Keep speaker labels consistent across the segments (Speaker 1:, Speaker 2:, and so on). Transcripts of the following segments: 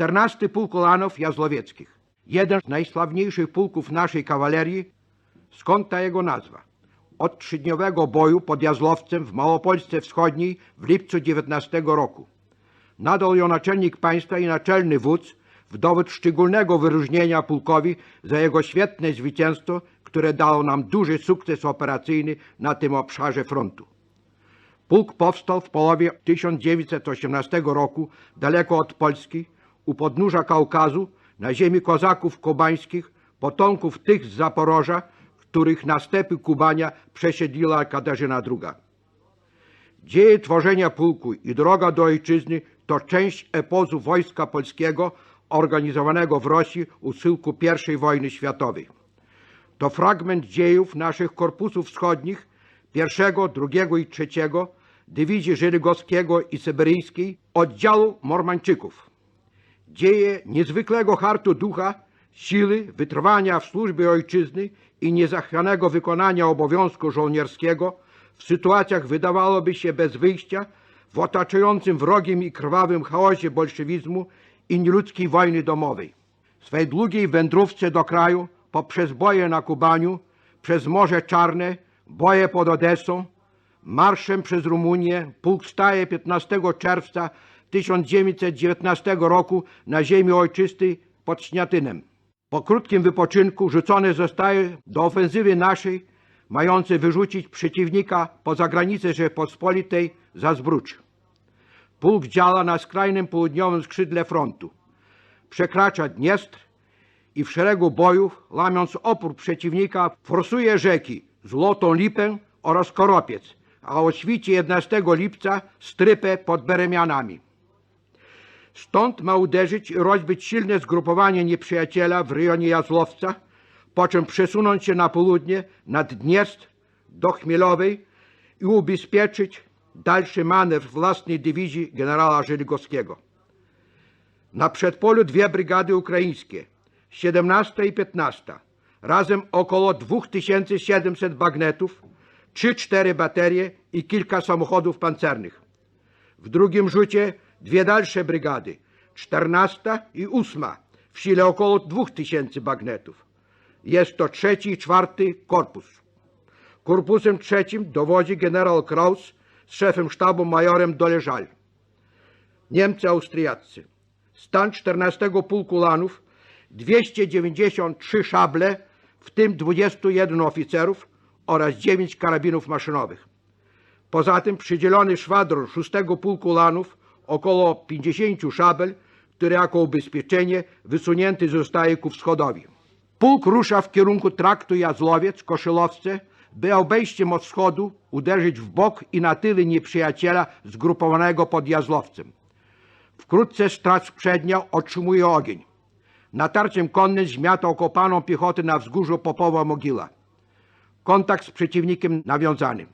Speaker 1: 14 Pułk Ulanów Jazłowieckich. Jeden z najsławniejszych pułków naszej kawalerii. Skąd ta jego nazwa? Od trzydniowego boju pod Jazłowcem w Małopolsce Wschodniej w lipcu 19 roku. Nadał ją naczelnik państwa i naczelny wódz w dowód szczególnego wyróżnienia pułkowi za jego świetne zwycięstwo, które dało nam duży sukces operacyjny na tym obszarze frontu. Pułk powstał w połowie 1918 roku daleko od Polski, u podnóża Kaukazu, na ziemi kozaków kubańskich, potomków tych z Zaporoża, których na stepy Kubania przesiedliła Katarzyna II. Dzieje tworzenia pułku i droga do ojczyzny to część epozu Wojska Polskiego organizowanego w Rosji u schyłku I wojny światowej. To fragment dziejów naszych korpusów wschodnich pierwszego, drugiego i trzeciego, dywizji Żyrygowskiego i Syberyjskiej, oddziału Mormańczyków. Dzieje niezwykłego hartu ducha, siły, wytrwania w służbie ojczyzny i niezachwianego wykonania obowiązku żołnierskiego w sytuacjach wydawałoby się bez wyjścia, w otaczającym wrogim i krwawym chaosie bolszewizmu i nieludzkiej wojny domowej. W swej długiej wędrówce do kraju, poprzez boje na Kubaniu, przez Morze Czarne, boje pod Odessą, marszem przez Rumunię, pułk staje 15 czerwca 1919 roku na ziemi ojczystej pod Śniatynem. Po krótkim wypoczynku rzucony zostaje do ofensywy naszej, mającej wyrzucić przeciwnika poza granice Rzeczpospolitej za Zbrucz. Pułk działa na skrajnym południowym skrzydle frontu. Przekracza Dniestr i w szeregu bojów, łamiąc opór przeciwnika, forsuje rzeki Złotą Lipę oraz Koropiec, a o świcie 11 lipca Strypę pod Beremianami. Stąd ma uderzyć i rozbić silne zgrupowanie nieprzyjaciela w rejonie Jazłowca, po czym przesunąć się na południe nad Dniestr do Chmielowej i ubezpieczyć dalszy manewr własnej dywizji generała Żydygowskiego. Na przedpolu dwie brygady ukraińskie, 17 i 15, razem około 2700 bagnetów, 3-4 baterie i kilka samochodów pancernych. W drugim rzucie dwie dalsze brygady, 14 i 8, w sile około 2000 bagnetów. Jest to trzeci i czwarty korpus. Korpusem trzecim dowodzi generał Kraus z szefem sztabu majorem Doleżal. Niemcy austriaccy. Stan 14 Pułku Lanów 293 szable, w tym 21 oficerów oraz 9 karabinów maszynowych. Poza tym przydzielony szwadron 6 Pułku Lanów około 50 szabel, które jako ubezpieczenie wysunięty zostaje ku wschodowi. Pułk rusza w kierunku traktu Jazłowiec-Koszylowce, by obejściem od wschodu uderzyć w bok i na tyle nieprzyjaciela zgrupowanego pod Jazlowcem. Wkrótce straż przednia otrzymuje ogień. Natarciem konnym zmiata okopaną piechotę na wzgórzu Popowa Mogila. Kontakt z przeciwnikiem nawiązany.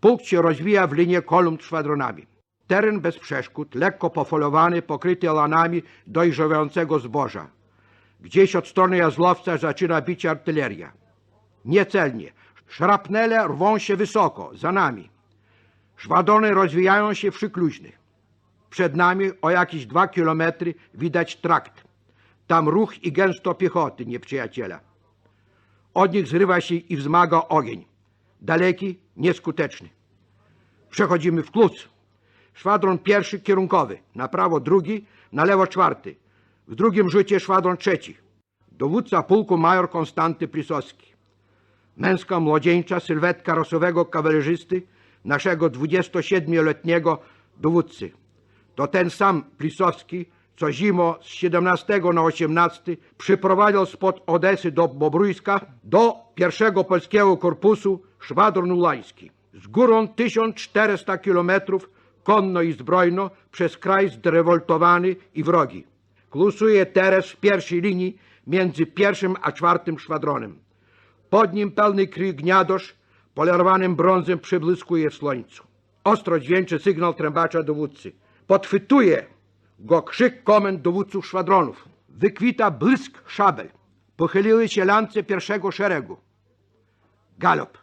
Speaker 1: Pułk się rozwija w linię kolumn szwadronami. Teren bez przeszkód, lekko pofolowany, pokryty lanami dojrzewającego zboża. Gdzieś od strony Jazlowca zaczyna bić artyleria. Niecelnie. Szrapnele rwą się wysoko, za nami. Szwadrony rozwijają się w przykluźnych. Przed nami o jakieś dwa kilometry widać trakt. Tam ruch i gęsto piechoty nieprzyjaciela. Od nich zrywa się i wzmaga ogień. Daleki, nieskuteczny. Przechodzimy w kluc. Szwadron pierwszy kierunkowy, na prawo drugi, na lewo czwarty. W drugim rzucie szwadron trzeci. Dowódca pułku major Konstanty Plisowski. Męska, młodzieńcza sylwetka rosowego kawalerzysty, naszego 27-letniego dowódcy. To ten sam Plisowski, co zimą z 17 na 18 przyprowadził spod Odesy do Bobrójska do pierwszego polskiego korpusu szwadron ulański. Z górą 1400 kilometrów konno i zbrojno przez kraj zdrewoltowany i wrogi. Klusuje teraz w pierwszej linii między pierwszym a czwartym szwadronem. Pod nim pełny krwi gniadosz, polerowanym brązem przybłyskuje w słońcu. Ostro dźwięczy sygnał trębacza dowódcy. Podchwytuje go krzyk komend dowódców szwadronów. Wykwita błysk szabel. Pochyliły się lance pierwszego szeregu. Galop.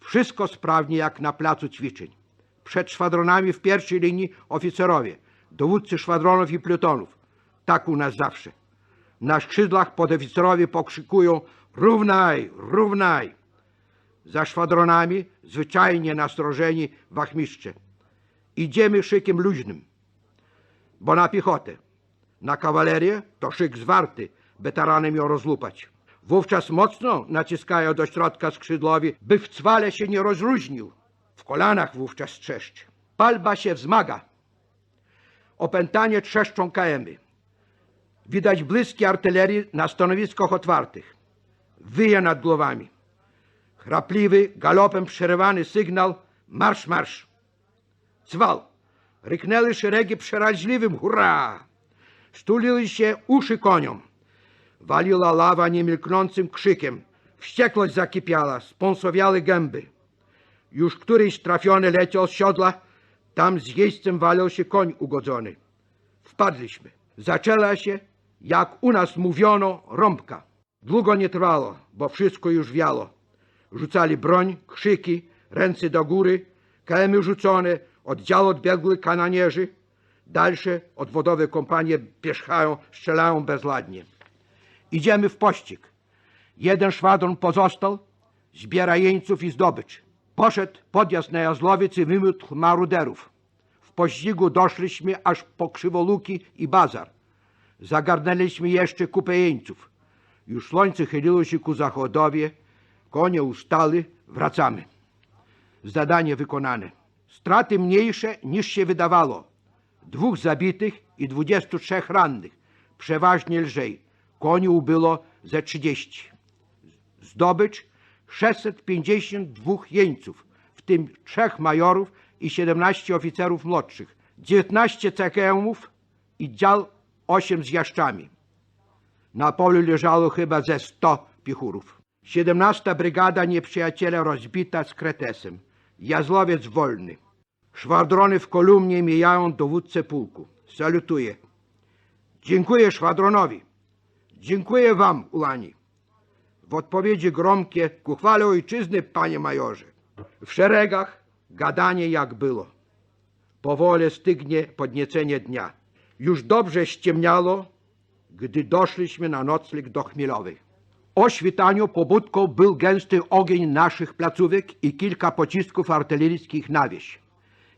Speaker 1: Wszystko sprawnie jak na placu ćwiczeń. Przed szwadronami w pierwszej linii oficerowie, dowódcy szwadronów i plutonów. Tak u nas zawsze. Na skrzydłach podoficerowie pokrzykują równaj, równaj. Za szwadronami zwyczajnie nastrożeni wachmistrze. Idziemy szykiem luźnym, bo na piechotę. Na kawalerię to szyk zwarty, by taranem ją rozlupać. Wówczas mocno naciskają do środka skrzydłowi, by w cwale się nie rozluźnił. W kolanach wówczas trzeszczy. Palba się wzmaga. Opętanie trzeszczą KM-y. Widać błyski artylerii na stanowiskach otwartych. Wyje nad głowami. Chrapliwy, galopem przerywany sygnał marsz, marsz. Cwał. Ryknęły szeregi przeraźliwym hurra. Stuliły się uszy koniom. Waliła lawa niemilknącym krzykiem. Wściekłość zakipiała, spąsowiały gęby. Już któryś trafiony leciał z siodła, tam z jeźdźcem walił się koń ugodzony. Wpadliśmy. Zaczęła się, jak u nas mówiono, rąbka. Długo nie trwało, bo wszystko już wiało. Rzucali broń, krzyki, ręce do góry, kamy rzucone, oddział odbiegły kananierzy. Dalsze odwodowe kompanie pierzchają, strzelają bezladnie. Idziemy w pościg. Jeden szwadron pozostał, zbiera jeńców i zdobycz. Poszedł podjazd na Jazlowiec i wymiótł maruderów. W pościgu doszliśmy aż po Krzywoluki i Bazar. Zagarnęliśmy jeszcze kupę jeńców. Już słońce chyliło się ku zachodowi, konie ustały, wracamy. Zadanie wykonane. Straty mniejsze niż się wydawało. Dwóch zabitych i 23 rannych, przeważnie lżej. Koni ubyło ze 30. Zdobycz 652 jeńców, w tym trzech majorów i 17 oficerów młodszych, 19 CKM-ów i dział 8 z jaszczami. Na polu leżało chyba ze 100 piechurów. 17 brygada nieprzyjaciela rozbita z kretesem. Jazlowiec wolny. Szwadrony w kolumnie mijają dowódcę pułku. Salutuje. Dziękuję szwadronowi. Dziękuję wam, Ulani. W odpowiedzi gromkie ku chwale ojczyzny, panie majorze. W szeregach gadanie jak było. Powoli stygnie podniecenie dnia. Już dobrze ściemniało, gdy doszliśmy na nocleg do Chmielowej. O świtaniu pobudką był gęsty ogień naszych placówek i kilka pocisków artyleryjskich na wieś.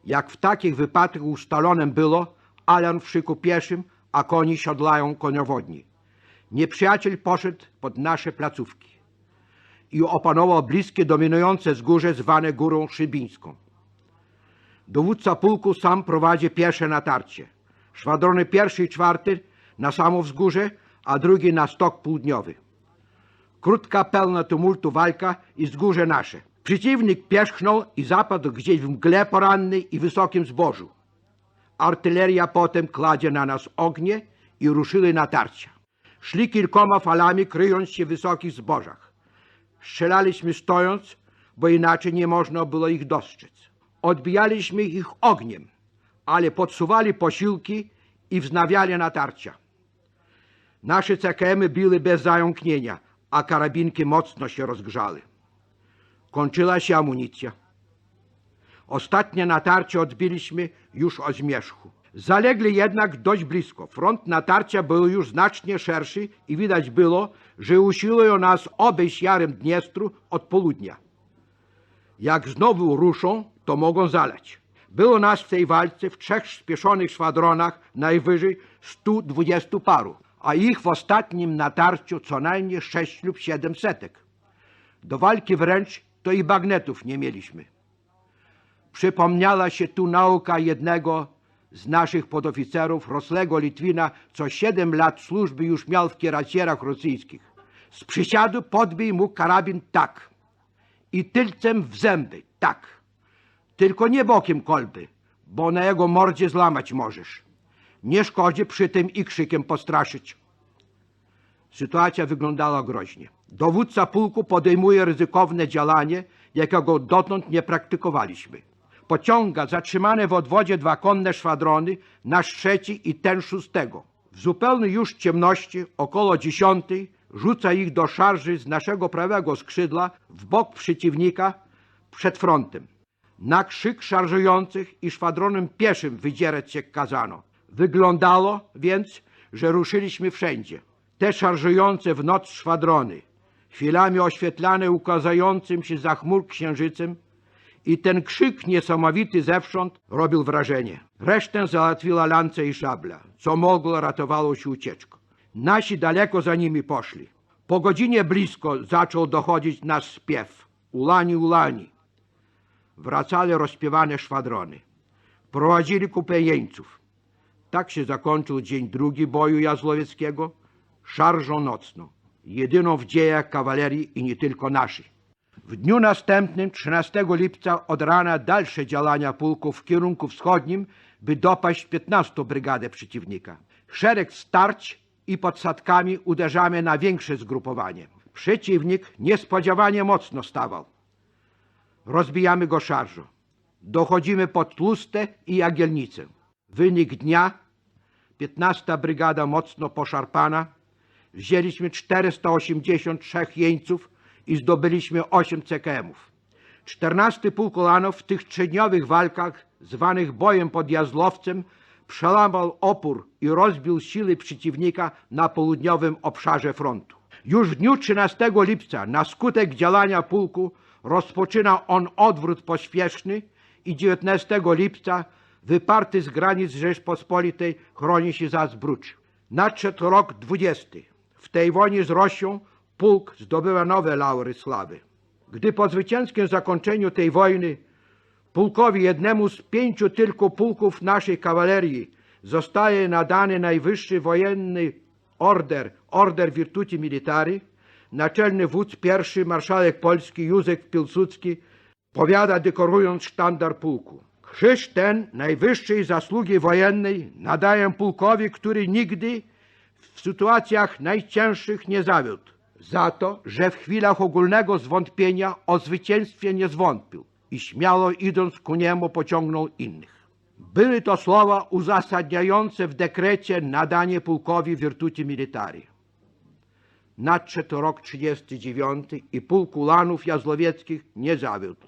Speaker 1: Jak w takich wypadkach ustalonym było, alarm w szyku pieszym, a koni siodlają koniowodni. Nieprzyjaciel poszedł pod nasze placówki i opanował bliskie dominujące wzgórze zwane Górą Szybińską. Dowódca pułku sam prowadzi pierwsze natarcie. Szwadrony pierwszy i czwarty na samo wzgórze, a drugi na stok południowy. Krótka, pełna tumultu walka i wzgórze nasze. Przeciwnik pierzchnął i zapadł gdzieś w mgle porannej i wysokim zbożu. Artyleria potem kładzie na nas ognie i ruszyły natarcia. Szli kilkoma falami, kryjąc się w wysokich zbożach. Strzelaliśmy stojąc, bo inaczej nie można było ich dostrzec. Odbijaliśmy ich ogniem, ale podsuwali posiłki i wznawiali natarcia. Nasze CKM biły bez zająknienia, a karabinki mocno się rozgrzały. Kończyła się amunicja. Ostatnie natarcie odbiliśmy już o zmierzchu. Zalegli jednak dość blisko. Front natarcia był już znacznie szerszy i widać było, że usiłują nas obejść Jarem Dniestru od południa. Jak znowu ruszą, to mogą zaleć. Było nas w tej walce w trzech spieszonych szwadronach najwyżej 120 paru, a ich w ostatnim natarciu co najmniej 6 lub 7 setek. Do walki wręcz to i bagnetów nie mieliśmy. Przypomniała się tu nauka jednego z naszych podoficerów, Roslego Litwina, co 7 lat służby już miał w kieracierach rosyjskich. Z przysiadu podbij mu karabin tak i tylcem w zęby tak. Tylko nie bokiem kolby, bo na jego mordzie złamać możesz. Nie szkodzi przy tym i krzykiem postraszyć. Sytuacja wyglądała groźnie. Dowódca pułku podejmuje ryzykowne działanie, jakiego dotąd nie praktykowaliśmy. Pociąga zatrzymane w odwodzie dwa konne szwadrony, nasz trzeci i ten szóstego. W zupełnej już ciemności, około dziesiątej, rzuca ich do szarży z naszego prawego skrzydła w bok przeciwnika przed frontem. Na krzyk szarżujących i szwadronem pieszym wydzierać się kazano. Wyglądało więc, że ruszyliśmy wszędzie. Te szarżujące w noc szwadrony, chwilami oświetlane ukazającym się za chmur księżycem i ten krzyk niesamowity zewsząd robił wrażenie. Resztę załatwiła lance i szabla. Co mogło, ratowało się ucieczką. Nasi daleko za nimi poszli. Po godzinie blisko zaczął dochodzić nasz śpiew. Ulani, ulani. Wracali rozpiewane szwadrony. Prowadzili kupę jeńców. Tak się zakończył dzień drugi boju Jazłowieckiego, szarżą nocną, jedyną w dziejach kawalerii i nie tylko naszej. W dniu następnym, 13 lipca, od rana dalsze działania pułku w kierunku wschodnim, by dopaść 15 brygadę przeciwnika. Szereg starć i podsadkami uderzamy na większe zgrupowanie. Przeciwnik niespodziewanie mocno stawał. Rozbijamy go szarżą. Dochodzimy pod Tlustę i Jagielnicę. Wynik dnia 15 brygada mocno poszarpana. Wzięliśmy 483 jeńców i zdobyliśmy 8 CKM-ów. 14 pułk Ulanów w tych trzydniowych walkach, zwanych bojem pod Jazlowcem, przełamał opór i rozbił siły przeciwnika na południowym obszarze frontu. Już w dniu 13 lipca na skutek działania pułku rozpoczyna on odwrót pośpieszny i 19 lipca wyparty z granic Rzeczpospolitej chroni się za Zbrucz. Nadszedł rok 20. W tej wojnie z Rosją pułk zdobywa nowe laury sławy. Gdy po zwycięskim zakończeniu tej wojny pułkowi jednemu z pięciu tylko pułków naszej kawalerii zostaje nadany najwyższy wojenny order, order Virtuti Militari, naczelny wódz pierwszy marszałek polski Józef Pilsudski powiada dekorując sztandar pułku. Krzyż ten najwyższej zasługi wojennej nadaję pułkowi, który nigdy w sytuacjach najcięższych nie zawiódł. Za to, że w chwilach ogólnego zwątpienia o zwycięstwie nie zwątpił i śmiało idąc ku niemu pociągnął innych. Były to słowa uzasadniające w dekrecie nadanie pułkowi Virtuti Militari. Nadszedł rok 39 i pułk Ulanów Jazłowieckich nie zawiódł.